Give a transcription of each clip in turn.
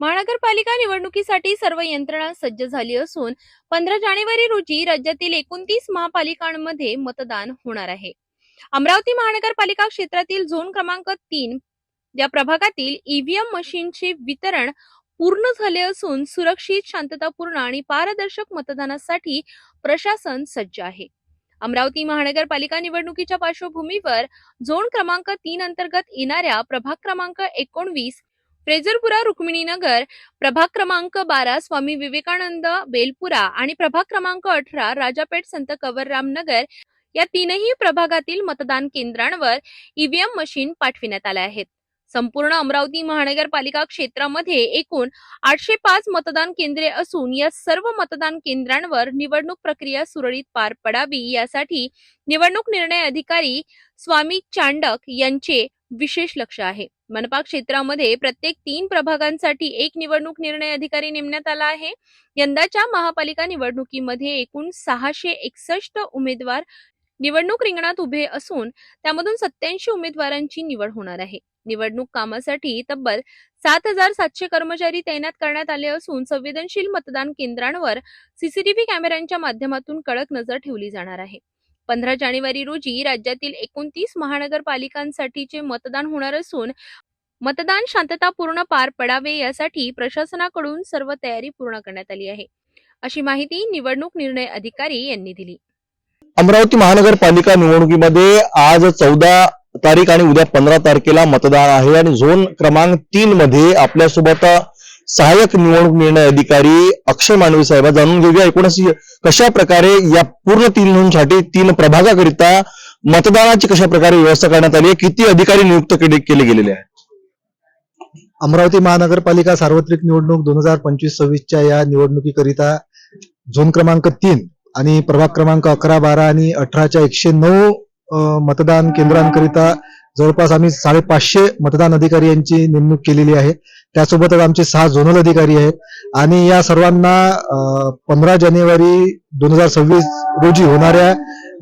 महानगरपालिका निवडणुकीसाठी सर्व यंत्रणा सज्ज झाली असून पंधरा जानेवारी रोजी राज्यातील एकोणतीस महापालिकांमध्ये मतदान होणार आहे. अमरावती महानगरपालिका क्षेत्रातील झोन क्रमांक तीन या प्रभागातील ईव्हीएम मशीनचे वितरण पूर्ण झाले असून सुरक्षित शांततापूर्ण आणि पारदर्शक मतदानासाठी प्रशासन सज्ज आहे. अमरावती महानगरपालिका निवडणुकीच्या पार्श्वभूमीवर झोन क्रमांक तीन अंतर्गत येणाऱ्या प्रभाग क्रमांक एकोणवीस फ्रेझरपुरा रुक्मिणीनगर प्रभाग क्रमांक बारा स्वामी विवेकानंद बेलपुरा आणि प्रभाग क्रमांक अठरा राजापेठ संत कवरराम नगर या तीनही प्रभागातील मतदान केंद्रांवर ईव्हीएम मशीन पाठविण्यात आल्या आहेत. संपूर्ण अमरावती महानगरपालिका क्षेत्रामध्ये एकूण आठशे पाच मतदान केंद्रे असून या सर्व मतदान केंद्रांवर निवडणूक प्रक्रिया सुरळीत पार पडावी यासाठी निवडणूक निर्णय अधिकारी स्वामी चांडक यांचे विशेष लक्ष आहे. मनपा क्षेत्रामध्ये प्रत्येक तीन प्रभागांसाठी एक निवडणूक निर्णय अधिकारी नेमण्यात आला आहे. यंदाच्या महापालिका निवडणुकीमध्ये एकूण सहाशे एकसष्ट उमेदवार निवडणूक रिंगणात उभे असून त्यामधून सत्याऐंशी उमेदवारांची निवड होणार आहे. निवडणूक कामासाठी तब्बल सात हजार सातशे कर्मचारी तैनात करण्यात आले असून संवेदनशील मतदान केंद्रांवर सीसीटीव्ही कॅमेऱ्यांच्या माध्यमातून कडक नजर ठेवली जाणार आहे. पंधरा जानेवारी रोजी राज्यातील एकोणतीस महानगरपालिकांसाठीचे मतदान होणार असून मतदान शांततापूर्ण पार पडावे यासाठी प्रशासनाकडून सर्व तयारी पूर्ण करण्यात आली आहे. अशी माहिती निवडणूक निर्णय अधिकारी यांनी दिली. अमरावती महानगरपालिका निवडणुकीमध्ये आज चौदा तारीख आणि उद्या पंधरा तारखेला मतदान आहे आणि झोन क्रमांक तीन मध्ये आपल्यासोबत सहाय्यक निवडणूक निर्णय अधिकारी अक्षय मांडवी साहेब जाणून घेऊया. एकूणच कशा प्रकारे या पूर्ण तीन नोंदसाठी तीन प्रभागाकरिता मतदानाची कशा प्रकारे व्यवस्था करण्यात आली आहे? किती अधिकारी नियुक्त केले केले गेलेले आहेत? अमरावती महानगरपालिका सार्वत्रिक निवडणूक दोन हजार पंचवीस सव्वीसच्या या निवडणुकीकरिता झोन क्रमांक तीन आणि प्रभाग क्रमांक अकरा बारा आणि अठराच्या एकशे नऊ मतदान केंद्रांकरिता जवळपास आम्ही साडेपाचशे मतदान अधिकारी यांची नेमणूक केलेली आहे. त्यासोबतच आमचे सहा झोनल अधिकारी आहेत. आणि या सर्वांना पंधरा जानेवारी दोन हजार सव्वीस रोजी होणाऱ्या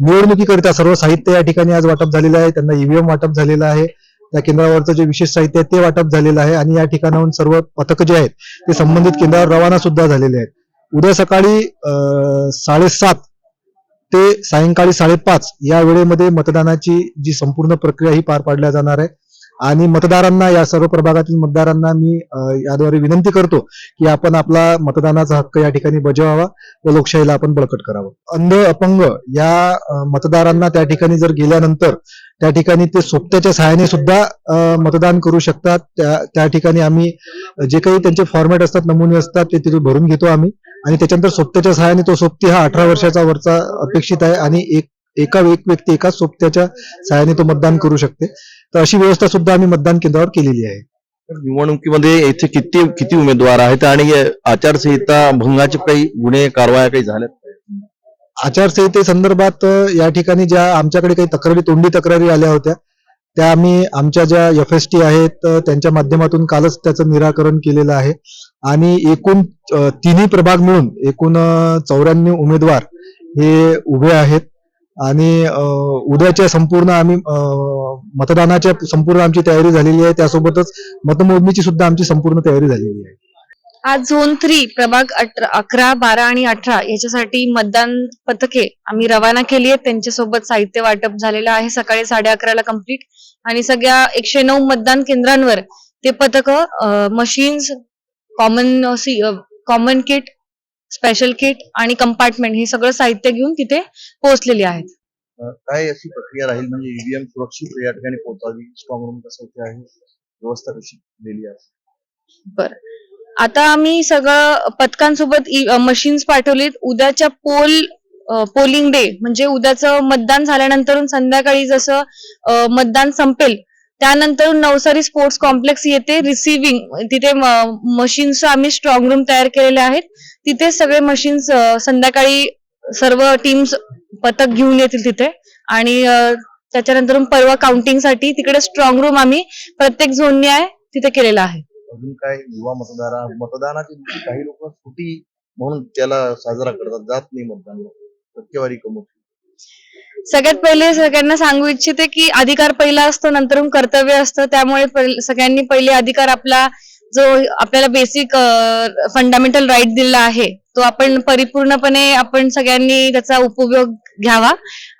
निवडणुकीकरिता सर्व साहित्य या ठिकाणी आज वाटप झालेलं आहे. त्यांना ईव्हीएम वाटप झालेलं आहे. त्या केंद्रावरचं जे विशेष साहित्य आहे ते वाटप झालेलं आहे. आणि या ठिकाणाहून सर्व पथक जे आहेत ते संबंधित केंद्रावर रवाना सुद्धा झालेले आहेत. उद्या सकाळी साडेसात ते सायंकाळी साडेपाच या वेळेमध्ये मतदानाची जी संपूर्ण प्रक्रिया ही पार पाडल्या जाणार आहे. आणि मतदारांना या सर्व प्रभागातील मतदारांना मी याद्वारे विनंती करतो की आपण आपला मतदानाचा हक्क या ठिकाणी बजावावा व लोकशाहीला आपण बळकट करावं. अंध अपंग या मतदारांना त्या ठिकाणी जर गेल्यानंतर त्या ठिकाणी ते सोबत्याच्या सहाय्याने सुद्धा मतदान करू शकतात. त्या त्या ठिकाणी आम्ही जे काही त्यांचे फॉर्मॅट असतात नमुने असतात ते तिथे भरून घेतो आम्ही. आणि त्याच्यानंतर सोबत्याच्या सहाय्याने तो सोबती हा अठरा वर्षाचा वरचा अपेक्षित आहे आणि एक एका एक व्यक्ती एकाच सोबत्याच्या सहाय्याने तो मतदान करू शकते. तर अशी व्यवस्था सुद्धा आम्ही मतदान केंद्रावर केलेली आहे. निवडणुकीमध्ये येथे किती किती उमेदवार आहेत आणि आचारसंहिता भंगाचे काही गुन्हे कारवाया काही झाल्यात? आचारसंहिते संदर्भात या ठिकाणी ज्या आमच्याकडे काही तक्रारी तोंडी तक्रारी आल्या होत्या त्या आम्ही आमच्या ज्या एफ एस टी आहेत त्यांच्या माध्यमातून कालच त्याचं निराकरण केलेलं आहे. आणि एकूण तिन्ही प्रभाग मिळून एकूण चौऱ्याण्णव उमेदवार हे उभे आहेत. आणि उद्याच्या संपूर्ण आम्ही अ, मतदानाच्या संपूर्ण आमची तयारी झालेली आहे. त्यासोबतच मतमोजणीची सुद्धा आमची संपूर्ण तयारी झालेली आहे. आज झोन थ्री प्रभाग अठरा अकरा बारा आणि अठरा याच्यासाठी मतदान पथके आम्ही रवाना केली आहेत. त्यांच्यासोबत साहित्य वाटप झालेलं आहे. सकाळी साडे अकराला कंप्लीट आणि सगळ्या एकशे नऊ मतदान केंद्रांवर ते पथक machines common common kit special kit आणि कंपार्टमेंट हे सगळं साहित्य घेऊन तिथे पोहोचलेली आहेत. काय अशी प्रक्रिया राहील म्हणजे ईव्हीएम सुरक्षित या ठिकाणी पोहोचावी स्ट्रॉंग रूम कसं होते आहे व्यवस्था कशी केलेली आहे? आता आम्ही सगळं पथकांसोबत मशीन्स पाठवलीत. उद्याच्या पोल पोलिंग डे म्हणजे उद्याचं मतदान झाल्यानंतर संध्याकाळी जसं मतदान संपेल त्यानंतर नवसारी स्पोर्ट्स कॉम्प्लेक्स येथे रिसिव्हिंग तिथे मशीन्स आम्ही स्ट्रॉंग रूम तयार केलेले आहेत. तिथे सगळे मशीन्स संध्याकाळी सर्व टीम्स पथक घेऊन येतील तिथे. आणि त्याच्यानंतर परवा काउंटिंगसाठी तिकडे स्ट्रॉंग रूम आम्ही प्रत्येक झोनने आहे तिथे केलेला आहे. अजून काय युवा मतदार मतदानाची काही लोक सुटी म्हणून त्याला साजरा करतात जात नाही मतदान टक्केवारी कमी सगळ्यात पहिले सगळ्यांना सांगू इच्छिते की अधिकार पहिला असतो नंतर कर्तव्य असतं. त्यामुळे सगळ्यांनी पहिले अधिकार आपला जो आपल्याला बेसिक फंडामेंटल राईट दिलेला आहे तो आपण परिपूर्णपणे आपण सगळ्यांनी त्याचा उपयोग घ्यावा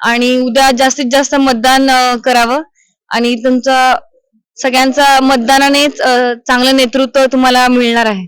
आणि उद्या जास्तीत जास्त मतदान करावं. आणि तुमचा सगळ्यांचा मतदानानेच चांगलं नेतृत्व तुम्हाला मिळणार आहे.